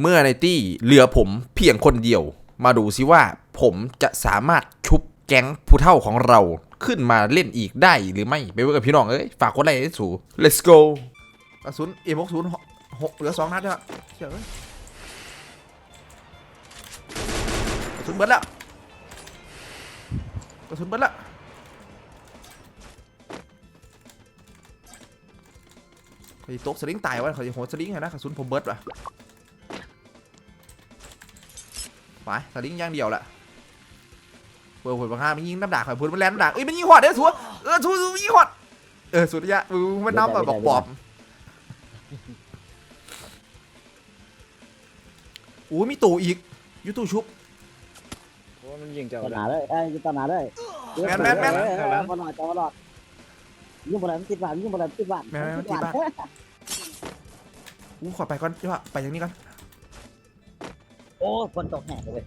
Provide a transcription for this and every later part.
เมื่อในตี้เหลือผมเพียงคนเดียว มาดูซิว่าผมจะสามารถชุบแก๊งผู้เท่าของเราขึ้นมาเล่นอีกได้หรือไม่ไปเวิร์กับพี่น้องเอ้ยฝากกดไลค์ให้สู let's go กระสุน M60 หกเหลือสองนัดแล้วเชื่อเอ้ยกระสุนเบิดแล้วกระสุนเบิดแล้วไอ้ตกสลิงตายวะเขาจะโหสลิงไงนะกระสุนผมเบิดว่ะ ไปสลิงย่างเดียวละเปิดผลบางห้ามันยิงน้ำด่าข่อยพูดมันแลนน้ำด่าเอ้ยมันยิงหอดเด้อสัวเออสัวสัวยิงหอดเออสุดยอดมึงมันน้ำแบบบอกปอบโอ้ยมีตู่อีกยูตู่ชุบเพราะว่ามันยิงเจ้าต่อหแล้นาวเลยเอ้ยต่อหนาเลยแมนแมนแมนเออเออเออมาหน่อยต่อมาหน่อยยิ่งบ่ได้มันติดบาทยิ่งบ่ได้มันติดบาทแมนแมนติดบาทกูขอไปก่อนเดีกว่าไปอย่างนี้ก่อน โอ้ฝนตกแห้งเลย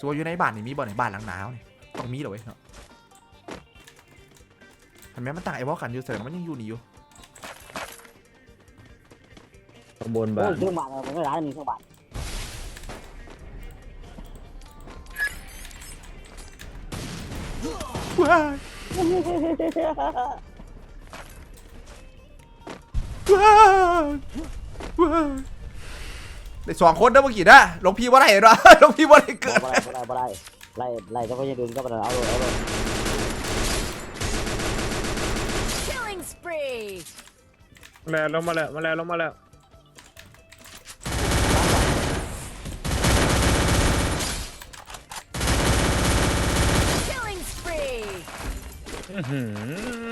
สัวอยู่ในบ้านนี่มีบ่อนในบ้านหลังหนาวนี่ต้องมีเหรอเว้ยเนาะเห็นไหมมันต่างไอ้วอลกันอยู่เสริมมันยังอยู่นี่อยู่ข้างบนโอ้บ้ายนเครื่องบาทเราไม่ร้ายมีเครื่องบาทว้ายว้ายว้าย ได้สองคนนะเมื่อกี้นะหลวงพี่ว่าไรเนาะหลวงพี่ว่าไรเกิดบ่ได้บ่ได้บ่ได้ไล่ไล่ก็ไม่ใช่ดึงก็บ่ได้เอาเลยเอาเลย Killing spree! มาแล้วลงมาแล้วมาแล้วลงมาแล้ว Killing spree! อื้อหื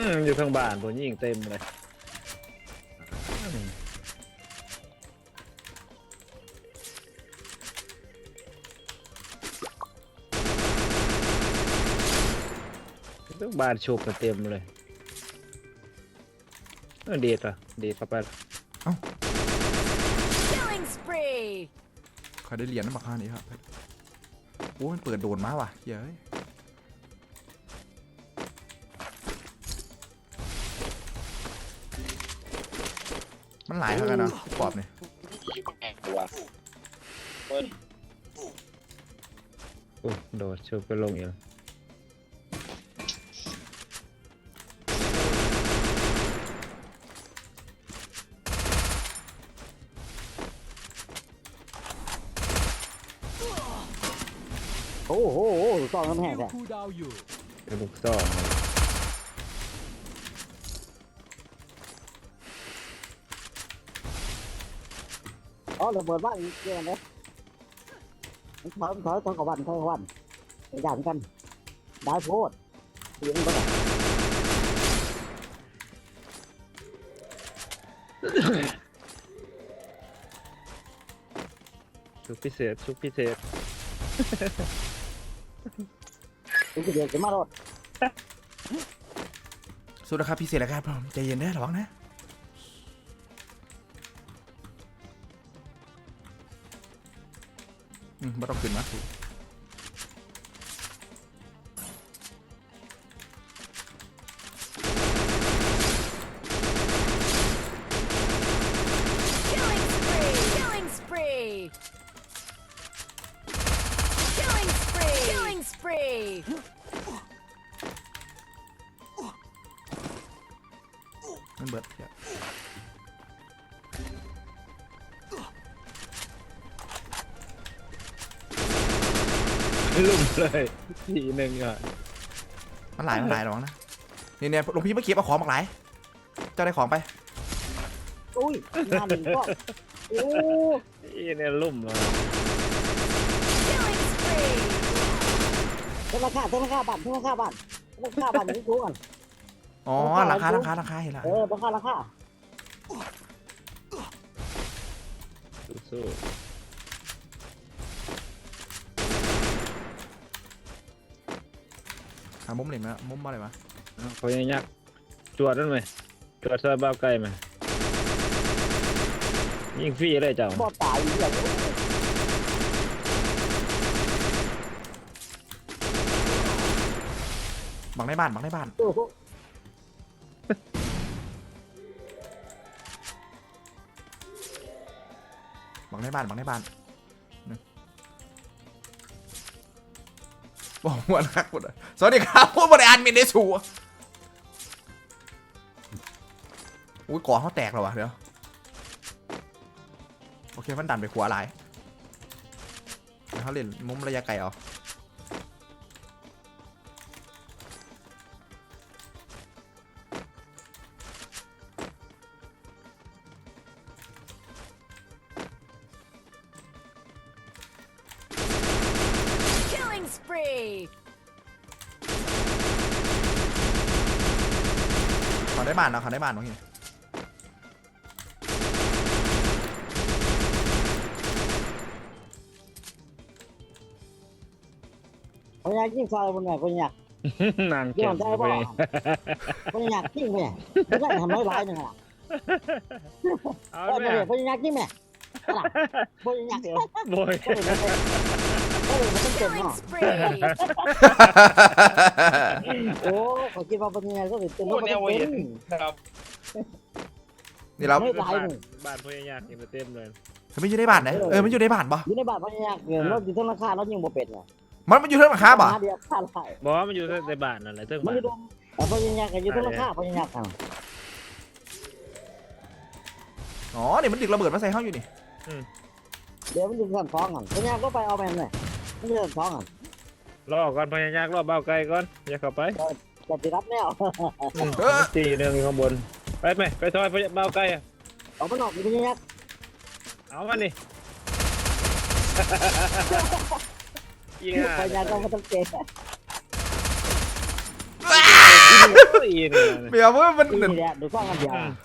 ออยู่ทางบ้านผมยิงเต็มเลย บ้านชุบกันเต็มเลยเออเดีดอะเดีดเข้าไป Killing spree! ใครได้เหรียญน้ำบักฮานี่ครับโอ้ยมันเปิดโดนมาว่ะเย้ยมันหลายเท่ากันเนาะปอบนี่โอ้โดดชุบไปลงอีกโอ้โอ้โหต้องน้ำแห้งแท้เป็นลูกซองอ๋อระเบิดบ้านเกี่ยวกันเลยมันถอยมันถอยถอยกับวันถอยกับวันไปด่านกันได้โพดเสียงก็ได้ชุบพิเศษชุบพิเศษ เป็นเดียวจะมารอดสู้นะครับพี่เสียแล้วครับผมใจเย็นได้ระวังนะ อืมไม่ต้องขึ้นมา มันเบิดเหี้ยลุ่มเลยทีหนึ่งอะมันหลายมันหลายระวังนะนี่เนี่ยหลวงพี่เมื่อกี้เอาของมาหลายเจ้าได้ของไปอุ้ยงานหนึ่งก็โอ้อีเนี่ยลุ่มเลย Killing spree! ธนาคารธนาคารบ้านธนาคารบ้านธนาคารบ้านนี่กูก่อน อ๋อราคาราคาราคาเห็นละเออราคาราคาสู้หามุมเหลี่ยมนะมุมอะไรวะๆเอาเขายังยักจวดนั่นไหมจวดซอยบ้าไก่ไหมยิงฟรีเลยเจ้าบ่ตายเหี้ยบังในบ้านบังในบ้านโอ้โห บังในบ้านบังในบ้านบอกหัวนักหมดสวัสดีครับผู้บริหารมินเดสูอุ้ยก่อเขาแตกแล้ววะเดี๋ยวโอเคมันดันไปขวาหลายเดี๋ยวเขาเล่นมุมระยะไกลเอา ขาได้บ้านเนาะเขาได้บ้านโอเคพญายิ่งซอยบนไหนพญานางย้เก็อบนได้บ่พญายิ่งแม่ไม่ได้ทำร้อยร้ายหนึ่งอะเอาโอ้ยแม่พญายิ่งแม่พญาโบยโอ้ย มันต้องเต็ม Killing เนาะ spree. โอ้เขาคิดว่าพญาก็เป็นเต็มมันต้องเต็มครับนี่เราไม่ร้ายหนึ่งบ้านพญายากเห็นเต็มเลยมันอยู่ในบ้านนะเออมันอยู่ในบ้านปะอยู่ในบ้านพญาเกินรถอยู่ต้นราคาเรายิงบ่เป็ดไงมันมันอยู่เท่าไหร่ครับปะเดียวค่าไรบอกว่ามันอยู่ในบ้านนั่นแหละเทิงมันบ้าอนยู่ตรงแต่พญาก็อยู่ต้นราคาพญากันอ๋อเนี่ยมันดึกระเบิดมาใส่ห้องอยู่นี่เดี๋ยวมันอยู่สั่นฟ้องกันพญาก็ไปเอาไปเลย มันอยู่สั่นฟ้องกันรอก่อนพญายากรอเบ้าไกลก่อนอย่าเข้าไปจะติรับแนวอืมตีหนึ่งอยู่ข้างบนไปไหมไปซอยเบ้าไกลอะเอามันออกอยู่พญาเอามันนี่ยิงอะพญาก็ไม่ต้องเก่งอีนี่ เมียเว้ยมัน นี่แหละดูฟ้องกันเดียว